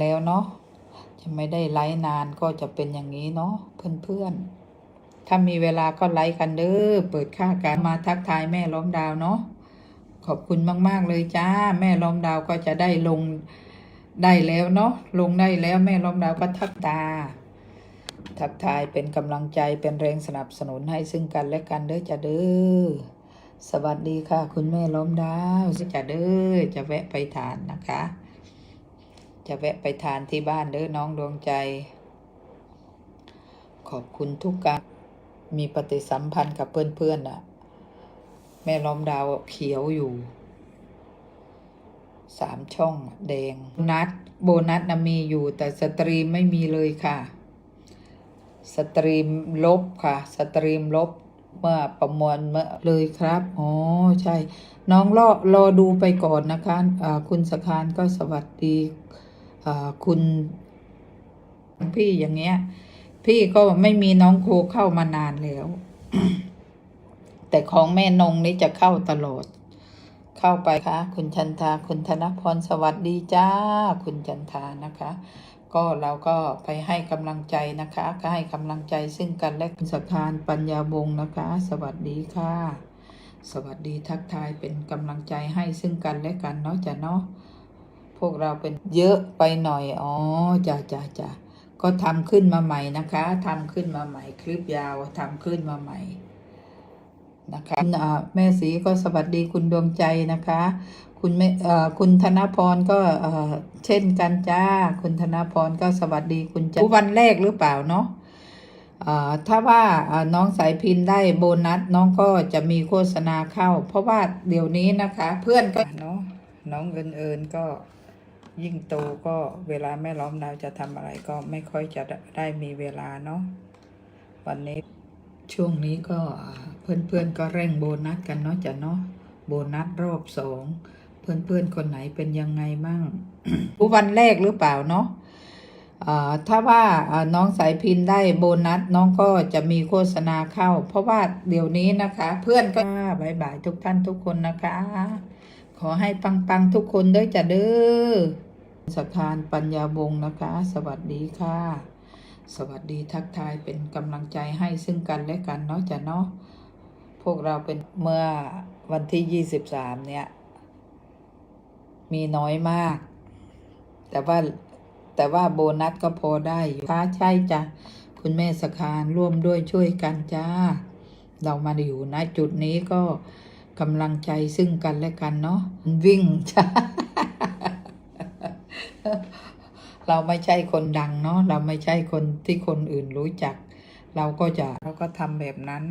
แล้วเนาะจะไม่ได้ไลฟ์นานก็จะเป็นอย่างนี้เนาะเพื่อนๆ ถ้ามีเวลาก็ไลฟ์กันเด้อเปิดค่าการมาทักทายแม่ล้อมดาวเนาะขอบคุณมากๆเลยจ้า แม่ล้อมดาวก็จะได้ลงได้แล้วเนาะลงได้แล้วแม่ล้อมดาวก็ทักตา ทักทายเป็นกำลังใจเป็นแรงสนับสนุนให้ซึ่งกันและกันเด้อจ้าเด้อสวัสดีค่ะ คุณแม่ล้อมดาวจ้าเด้อจะแวะไปทานนะคะ จะแวะไปทานที่บ้านเด้อน้องดวงใจ ขอบคุณทุกการมีปฏิสัมพันธ์กับเพื่อนๆน่ะ แม่ล้อมดาวเขียวอยู่สามช่องแดงนัสโบนัสนะมีอยู่แต่สตรีมไม่มีเลยค่ะ สตรีมลบค่ะ สตรีมลบเมื่อประมวลเมื่อเลยครับอ๋อใช่ น้องรอรอดูไปก่อนนะคะอ่าคุณสคานก็สวัสดี คุณพี่อย่างเงี้ย พี่ก็ไม่มีน้องโคเข้ามานานแล้ว แต่ของแม่นงนี่จะเข้าตลอด เข้าไปค่ะ คุณชันทา คุณธนพรสวัสดีจ้า คุณจันทานะคะ ก็เราก็ไปให้กำลังใจนะคะ ก็ให้กำลังใจซึ่งกันและคุณสคานปัญญาวงศ์นะคะ สวัสดีค่ะ สวัสดีทักทายเป็นกำลังใจให้ซึ่งกันและกันเนาะจ้ะเนาะ พวกเราเป็นเยอะไปหน่อย อ๋อจ้าจ้าจ้าก็ทำขึ้นมาใหม่นะคะทำขึ้นมาใหม่ คลิปยาวทำขึ้นมาใหม่นะคะคุณอ่าแม่สีก็สวัสดีคุณดวงใจนะคะ คุณแม่เอ่อคุณธนพรก็เอ่อเช่นกันจ้า คุณธนพรก็สวัสดีคุณจ้าวันแรกหรือเปล่าเนาะเอ่อถ้าว่าน้องสายพินได้โบนัส น้องก็จะมีโฆษณาเข้า เพราะว่าเดี๋ยวนี้นะคะ เพื่อนก็เนาะน้องเอิญเอิญก็ ยิ่งโตก็เวลาแม่ล้อมดาวจะทำอะไรก็ไม่ค่อยจะได้มีเวลาเนาะวันนี้ช่วงนี้ก็เพื่อนๆก็เร่งโบนัสกันเนาะจ้ะเนาะโบนัสรอบสองเพื่อนๆคนไหนเป็นยังไงมั่งผู้วันแรกหรือเปล่าเนาะถ้าว่าน้องสายพินได้โบนัสน้องก็จะมีโฆษณาเข้า เพราะว่าเดี๋ยวนี้นะคะ เพื่อนก็บายบายทุกท่านทุกคนนะคะ ขอให้ปังๆทุกคนด้อจ้ะเด้อ สถานปัญญาวงศ์นะคะ สวัสดีค่ะ สวัสดีทักทายเป็นกำลังใจให้ซึ่งกันและกันเนาะจ้ะเนาะพวกเราเป็นเมื่อวันที่ยี่สิบสามเนี่ย มีน้อยมาก แต่ว่าแต่ว่าโบนัสก็พอได้อยู่ค่ะใช่จ้ะ คุณแม่สคานร่วมด้วยช่วยกันจ้า เรามาอยู่นะจุดนี้ก็กำลังใจซึ่งกันและกันเนาะวิ่งจ้า เราไม่ใช่คนดังเนาะเราไม่ใช่คนที่คนอื่นรู้จัก เราก็จะเราก็ทำแบบนั้น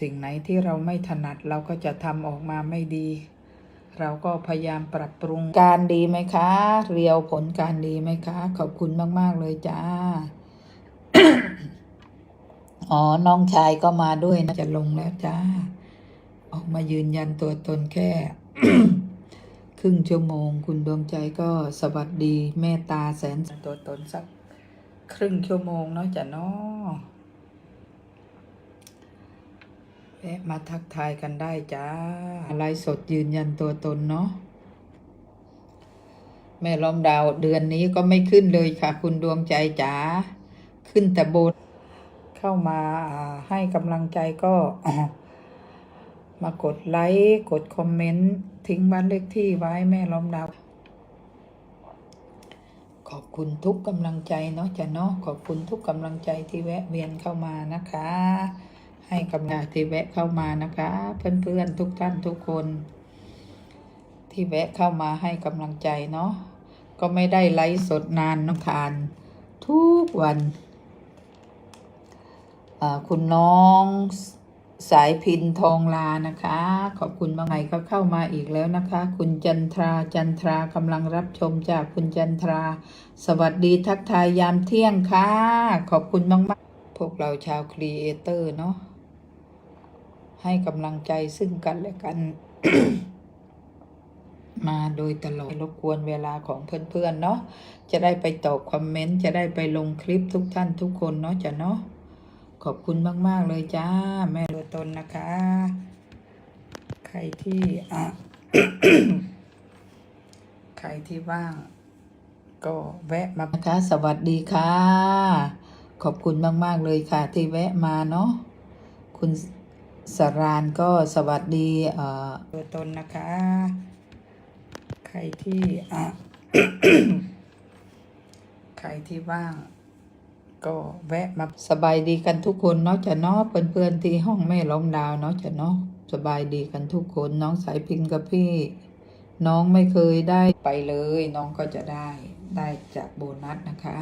สิ่งไหนที่เราไม่ถนัดเราก็จะทำออกมาไม่ดี เราก็พยายามปรับปรุงการดีไหมคะ เรียวผลการดีไหมคะ ขอบคุณมาก ๆ เลยจ้าอ๋อ น้องชายก็มาด้วยนะจะลงแล้วจ้า ออกมายืนยันตัวตนแค่ รึ่งชั่วโมง คุณดวงใจก็สวัสดีเมตตาแสนตัวตนสักครึ่งชั่วโมงเนาะจ้ะเนาะแวะมาทักทายกันได้จ้าไลฟ์สดยืนยันตัวตนเนาะแม่ล้อมดาวเดือนนี้ก็ไม่ขึ้นเลยค่ะ คุณดวงใจจ๋าขึ้นแต่โบนเข้ามาอ่าให้กำลังใจก็ มากดไลค์ กดคอมเมนต์ ทิ้งบ้านเลขที่ไว้แม่ล้อมดาว ขอบคุณทุกกำลังใจเนาะจ้ะเนาะขอบคุณทุกกำลังใจที่แวะเวียนเข้ามานะคะ ให้กำลังใจที่แวะเข้ามานะคะ เพื่อนๆทุกท่านทุกคน ที่แวะเข้ามาให้กำลังใจเนาะก็ไม่ได้ไลฟ์สดนานน้องทาน ทุกวันคุณน้อง สายพินทองลานะคะ ขอบคุณบางไงก็เข้ามาอีกแล้วนะคะ คุณจันทราจันทรากำลังรับชมจากคุณจันทรา สวัสดีทักทายยามเที่ยงค่ะ ขอบคุณมากๆ พวกเราชาวครีเอเตอร์เนาะให้กำลังใจซึ่งกันและกัน มาโดยตลอดรบกวนเวลาของเพื่อนๆเนาะจะได้ไปตอบคอมเมนต์ จะได้ไปลงคลิปทุกท่านทุกคนเนาะจะเนาะ ขอบคุณมาก ๆ เลยจ้า แม่ตัวตนนะคะ ใครที่อะใครที่ว่าง ก็แวะมานะคะ สวัสดีค่ะ ขอบคุณมาก ๆ เลยค่ะ ที่แวะมาเนาะคุณสรานก็สวัสดีเอ่อตัวตนนะคะ ใครที่อะใครที่ว่าง ก็แวะมาสบายดีกันทุกคนเนาะจะเนาะเพื่อนๆที่ห้องแม่ล้อมดาวเนาะจะเนาะสบายดีกันทุกคนน้องสายพินกับพี่ น้องไม่เคยได้ไปเลย น้องก็จะได้ได้จากโบนัสนะคะ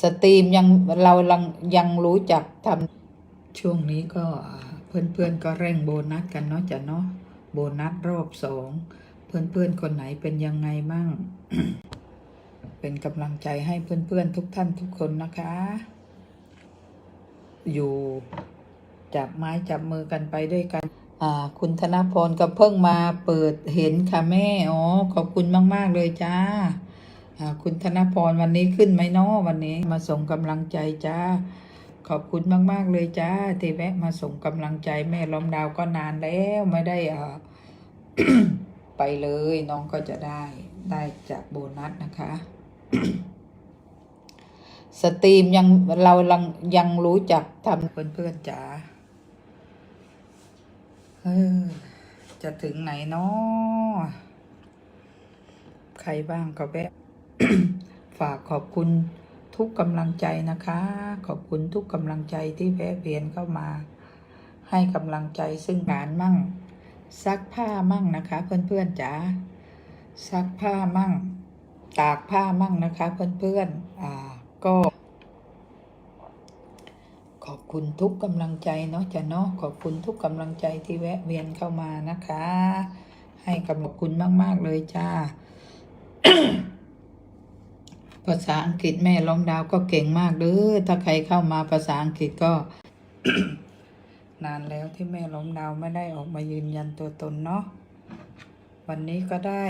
สตรีมยังเราลังยังรู้จักทำช่วงนี้ก็อ่าเพื่อนๆก็เร่งโบนัสกันเนาะจะเนาะโบนัสรอบสองเพื่อนๆคนไหนเป็นยังไงมั่ง เป็นกำลังใจให้เพื่อนๆทุกท่านทุกคนนะคะ อยู่จับไม้จับมือกันไปด้วยกัน อ่า คุณธนพรก็เพิ่งมาเปิดเห็นค่ะแม่ อ๋อ ขอบคุณมาก ๆ เลยจ้า อ่า คุณธนพรวันนี้ขึ้นไหมเนาะวันนี้มาส่งกำลังใจจ้า ขอบคุณมาก ๆ เลยจ้าที่แวะมาส่งกำลังใจแม่ล้อมดาวก็นานแล้วไม่ได้อ่าไปเลยน้องก็จะได้ได้จากโบนัสนะคะ สตรีมยังเราลังยังรู้จักทำเพื่อนๆจ๋าจะถึงไหนเนาะใครบ้างก็แวะฝากขอบคุณทุกกำลังใจนะคะ ขอบคุณทุกกำลังใจที่แวะเวียนเข้ามา ให้กำลังใจซึ่งงานมั่ง ซักผ้ามั่งนะคะ เพื่อนๆจ๋าซักผ้ามั่ง ตากผ้ามั่งนะคะเพื่อนๆอ่าก็ ขอบคุณทุกกำลังใจเนาะจ้ะเนาะขอบคุณทุกกำลังใจที่แวะเวียนเข้ามานะคะ ให้กำลังคุณมาก ๆ เลยจ้าภาษาอังกฤษแม่ล้อมดาวก็เก่งมากเด้อถ้าใครเข้ามาภาษาอังกฤษก็ นานแล้วที่แม่ล้อมดาวไม่ได้ออกมายืนยันตัวตนเนาะ วันนี้ก็ได้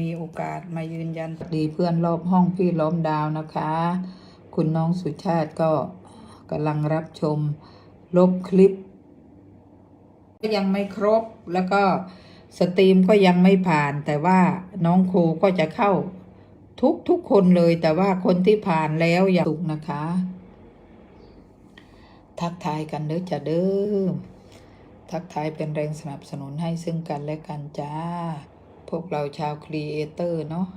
มีโอกาสมายืนยันดีเพื่อนรอบห้องพี่ล้อมดาวนะคะ คุณน้องสุชาติก็กำลังรับชม ลบคลิป ก็ยังไม่ครบแล้วก็สตรีมก็ยังไม่ผ่าน แต่ว่าน้องครูก็จะเข้าทุกทุกคนเลยแต่ว่าคนที่ผ่านแล้วอย่าสุกนะคะ ทักทายกันเด้อจะเด้อ ทักทายเป็นแรงสนับสนุนให้ซึ่งกันและกันจ้า พวกเราชาวครีเอเตอร์เนาะ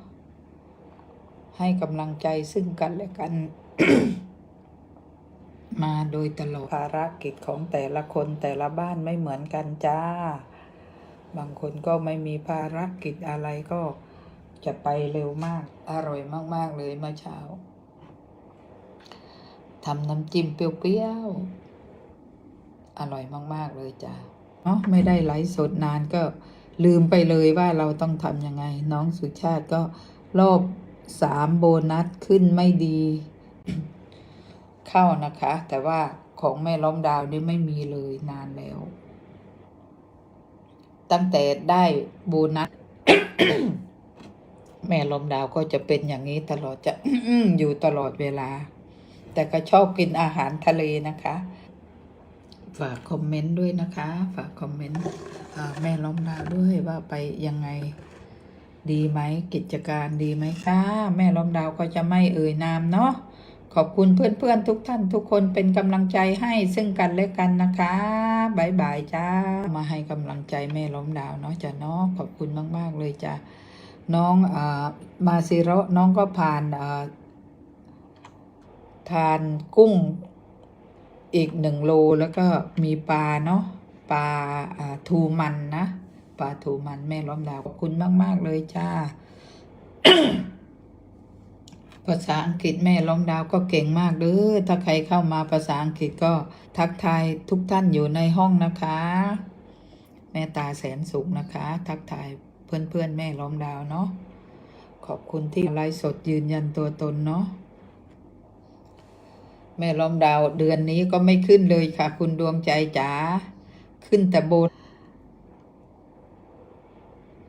ให้กำลังใจซึ่งกันและกัน มาโดยตลอดภารกิจของแต่ละคนแต่ละบ้านไม่เหมือนกันจ้า บางคนก็ไม่มีภารกิจอะไรก็จะไปเร็วมาก อร่อยมาก ๆ เลยเมื่อเช้าทำน้ำจิ้มเปรี้ยวๆ อร่อยมาก ๆ เลยจ้าเนาะไม่ได้ไลฟ์สดนานก็ลืมไปเลยว่าเราต้องทำยังไง น้องสุชาติก็รอบสามโบนัสขึ้นไม่ดี เข้านะคะ แต่ว่าของแม่ล้อมดาวนี่ไม่มีเลยนานแล้ว ตั้งแต่ได้โบนัสแม่ล้อมดาวก็จะเป็นอย่างนี้ตลอดจะอยู่ตลอดเวลา แต่ก็ชอบกินอาหารทะเลนะคะ ฝากคอมเมนต์ด้วยนะคะ ฝากคอมเมนต์แม่ล้มดาวด้วยว่าไปยังไงดีไหมกิจการดีไหมคะแม่ล้มดาวก็จะไม่เอ่ยนามเนาะขอบคุณเพื่อนๆทุกท่านทุกคนเป็นกำลังใจให้ซึ่งกันและกันนะคะบายบายจ้ามาให้กำลังใจแม่ล้มดาวเนาะจ้ะเนาะขอบคุณมาก ๆ เลยจ้ะน้องอามาซิโระน้องก็ผ่านอ่าทานกุ้ง อีกหนึ่งโลแล้วก็มีปลาเนาะปลาทูมันนะปลาทูมันแม่ล้อมดาวขอบคุณมาก ๆ เลยจ้า ภาษาอังกฤษแม่ล้อมดาวก็เก่งมากเด้อถ้าใครเข้ามาภาษาอังกฤษก็ทักทายทุกท่านอยู่ในห้องนะคะ แม่ตาแสนสุขนะคะ ทักทายเพื่อนเพื่อนๆแม่ล้อมดาวเนาะขอบคุณที่ไลฟ์สดยืนยันตัวตนเนาะ แม่ล้อมดาวเดือนนี้ก็ไม่ขึ้นเลยค่ะ คุณดวงใจจ๋าขึ้นแต่บน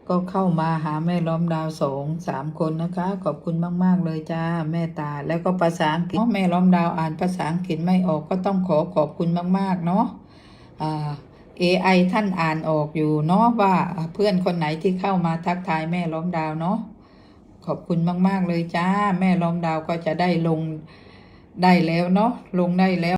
ก็เข้ามาหาแม่ล้อมดาวสองสามคนนะคะ ขอบคุณมาก ๆ เลยจ้าแม่ตา แล้วก็ภาษาอังกฤษแม่ล้อมดาวอ่านภาษาอังกฤษไม่ออกก็ต้องขอขอบคุณมาก ๆ เนาะอ่า AI ท่านอ่านออกอยู่เนาะว่าเพื่อนคนไหนที่เข้ามาทักทายแม่ล้อมดาวเนาะขอบคุณมาก ๆ เลยจ้า แม่ล้อมดาวก็จะได้ลง ได้แล้วเนาะลงได้แล้ว